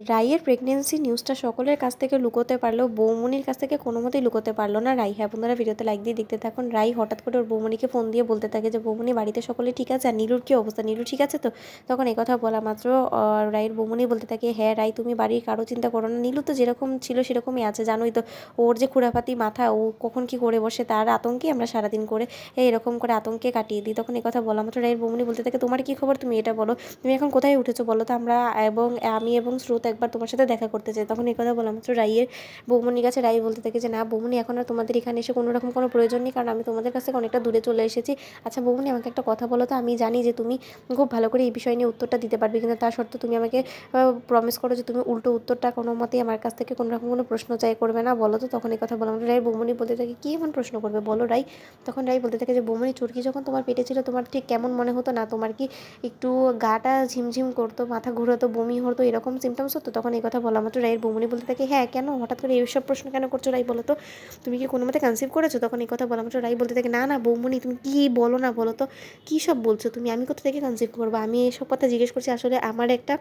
রাইয়ের pregnancy নিউজটা সকলের কাছ থেকে লুকোতে পারলেও বৌমনির কাছ থেকে কোনো মতেই লুকোতে পারল না। রাই হ্যাঁ বন্ধুরা, ভিডিওতে লাইক দিয়ে দেখতে থাকুন। রাই হঠাৎ করে ওর বৌমনিকে ফোন দিয়ে বলতে থাকে যে, বৌমনি, বাড়িতে সকলে ঠিক আছে? আর নীলুর কী অবস্থা? নীলু ঠিক আছে তো? তখন কথা বলা মাত্র রাইয়ের বৌমনি বলতে থাকে হ্যাঁ রাই, তুমি বাড়ির কারও চিন্তা করো না। নীলু তো যেরকম ছিল সেরকমই আছে, জানোই তো। ওর যে খুঁড়াপাতি মাথা, ও কখন কি করে বসে, তার আতঙ্কে আমরা সারাদিন করে এরকম করে আতঙ্কে কাটিয়ে দিই। তখন কথা বলা মাত্র রাইয়ের বৌমনি বলতে থাকে, তোমার কি খবর? তুমি এটা বলো। তুমি এখন কোথায় উঠেছো বলো তো আমরা এবং আমি এবং স্রোত একবার তোমার সাথে দেখা করতে চাই। তখন এই কথা বলা মাত্র রাইয়ের বৌমনির কাছে রাই বলতে থাকে যে, না বৌমনি, এখন আর তোমাদের এখানে এসে কোনো রকম কোনো প্রয়োজন নেই, কারণ আমি তোমাদের কাছ থেকে অনেকটা দূরে চলে এসেছি। আচ্ছা বৌমনি, আমাকে একটা কথা বলো তো, আমি জানি যে তুমি খুব ভালো করে এই বিষয় নিয়ে উত্তরটা দিতে পারবে কিন্তু তা সত্ত্বেও তুমি আমাকে প্রমিস করো যে তুমি উল্টো উত্তরটা কোনো মতেই আমার কাছ থেকে কোনো রকম কোনো প্রশ্ন চাই করবে না। বলো তো, তখন এই কথা বলা মাত্র রাই বৌমনি বলতে থাকে, কী এমন প্রশ্ন করবে? বলো রাই। তখন রাই বলতে থাকে যে, বৌমনি, চুরকি যখন তোমার পেটে ছিল, তোমার ঠিক কেমন মনে হতো না? তোমার কি একটু গাটা ঝিমঝিম করতো, মাথা ঘুরতো, বমি হতো, এরকম সিমটমস হতো তখন এই কথা বলা মাত্র রায়ের বৌমনি বলতে থাকে হ্যাঁ কেন? হঠাৎ করে এইসব প্রশ্ন কেন করছ রাই বলো তো? তুমি কি কোনো মতে কনসিভ করেছ? তখন এই কথা বলা মাত্র রাই বলতে থাকে, না না, বৌমনি, তুমি কি বলো না বলো তো? কী সব বলছো? তুমি, আমি কোথা থেকে কনসিভ করব? আমি এইসব কথা জিজ্ঞেস করছি আসলে আমার একটা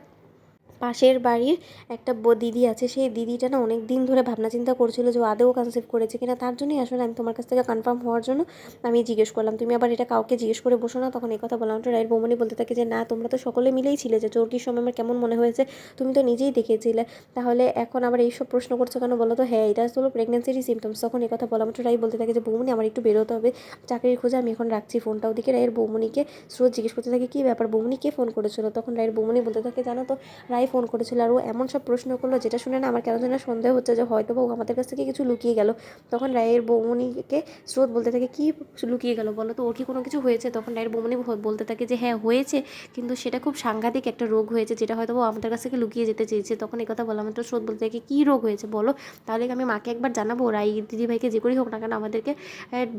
পাশের বাড়ির একটা দিদি আছে। সেই দিদিটা না অনেক দিন ধরে ভাবনা চিন্তা করছিল যে আদেও কনসেপ্ট করেছে কিনা। তার জন্যই আসলে আমি তোমার কাছ থেকে কনফার্ম হওয়ার জন্য আমি জিজ্ঞেস করলাম। তুমি আবার এটা কাউকে জিজ্ঞেস করে বসো না। তখন এই কথা বললাম। তো রায়ের বৌমনি বলতে থাকে যে, না, তোমরা তো সকলে মিলেই ছিলে যে চোরকির সময় আমার কেমন মনে হয়েছে? তুমি তো নিজেই দেখেছিলে। তাহলে এখন আবার এইসব প্রশ্ন করছ কেন বলো তো? হ্যাঁ এটা হলো প্রেগনেন্সিরই সিমটমস তখন এই কথা বলা মাত্র রাই বলতে থাকে যে, বৌমনি, আমার একটু বেরোতে হবে। চাকরির খোঁজে আমি এখন রাখছি ফোনটা ওদিকে রায়ের বৌমনিকে স্রোত জিজ্ঞেস করতে থাকে, কী ব্যাপার? বৌমনি কে ফোন করেছিল? তখন রায়ের বৌমনি বলতে থাকে, জানো তো, রায় ফোন করেছিল আর ও এমন সব প্রশ্ন করল যেটা শুনে না আমার কেন যেন সন্দেহ হচ্ছে যে হয়তো বা ও আমাদের কাছ থেকে কিছু লুকিয়ে গেল। তখন রায়ের বৌমনিকে স্রোত বলতে থাকে, কী লুকিয়ে গেল বলো তো? ওর কি কোনো কিছু হয়েছে? তখন রায়ের বৌমনি বলতে থাকে যে হ্যাঁ হয়েছে, কিন্তু সেটা খুব সাংঘাতিক একটা রোগ হয়েছে যেটা হয়তো ও আমাদের কাছ থেকে লুকিয়ে যেতে চেয়েছে। তখন এই কথা বলা মাত্র স্রোত বলতে থাকে, কী রোগ হয়েছে বলো? তাহলে আমি মাকে একবার জানাব? রাই দিদিভাইকে যে করেই হোক না কেন আমাদেরকে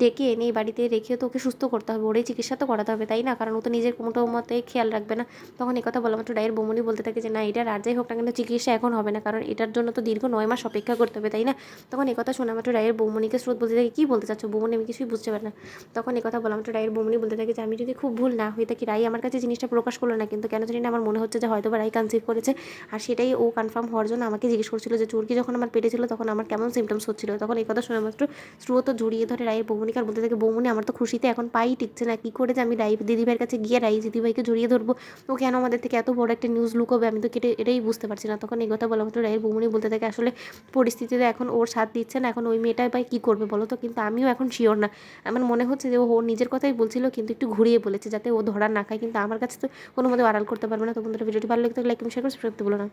ডেকে এনে এই বাড়িতে রেখে তো ওকে সুস্থ করতে হবে। ওরই চিকিৎসা তো করাতে হবে, তাই না? কারণ ও তো নিজের কোনো মতে খেয়াল রাখবে না। তখন এই কথা বলা মাত্র রায়ের বৌমনি বলতে থাকে যে, না, এটা আর যাই হোক না কেন চিকিৎসা এখন হবে না, কারণ এটার জন্য তো দীর্ঘ নয় মাস অপেক্ষা করতে হবে, তাই না? তখন এই কথা শোনা মাত্র রায়ের বৌমনিকে স্রোত বলতে থাকে, কী বলতে চাচ্ছ বৌমনি? আমি কিছুই বুঝতে পারি না। তখন এই কথা বলা মাত্র রায়ের বৌমনি বলতে থাকে যে, আমি যদি খুব ভুল না হয়ে থাকি রাই আমার কাছে জিনিসটা প্রকাশ করল না? কিন্তু কেন জানি না আমার মনে হচ্ছে যে হয়তো বা রাই কনসিভ করেছে। আর সেটাই ও কনফার্ম হওয়ার জন্য আমাকে জিজ্ঞেস করছিল যে চুরকি যখন আমার পেটে ছিল, তখন আমার কেমন সিমটমস হচ্ছিল? তখন এই কথা শোনা মাত্র স্রোত জড়িয়ে ধরে রায়ের বৌমনিকে আর বলতে থাকে, বৌমনি, আমার তো খুশিতে এখন পাই টিকছে না, কী করে যে আমি রাই দিদিভাইয়ের কাছে গিয়ে রাই দিদিভাইকে জড়িয়ে ধরবো? ও কেন আমাদের থেকে এত বড় একটা নিউজ লুকোবে আমি তো কেটে এটাই বুঝতে পারছি না। তখন এই কথা বলা মাত্র রায়ের বৌমনি বলতে থাকে, আসলে পরিস্থিতিতে এখন ওর সাথ দিচ্ছে না, এখন ওই মেয়েটাই ভাই কী করবে বলো তো? কিন্তু আমিও এখন শিওর না। আমার মনে হচ্ছে যে ও নিজের কথাই বলছিল, কিন্তু একটু ঘুরিয়ে বলেছে যাতে ও ধরা না খায়। কিন্তু আমার কাছে তো কোনো মতে আড়াল করতে পারবে না। তো বন্ধুরা, ভিডিওটি ভালো লাগতে লাইক শেয়ার করে সাবস্ক্রাইব বলো না।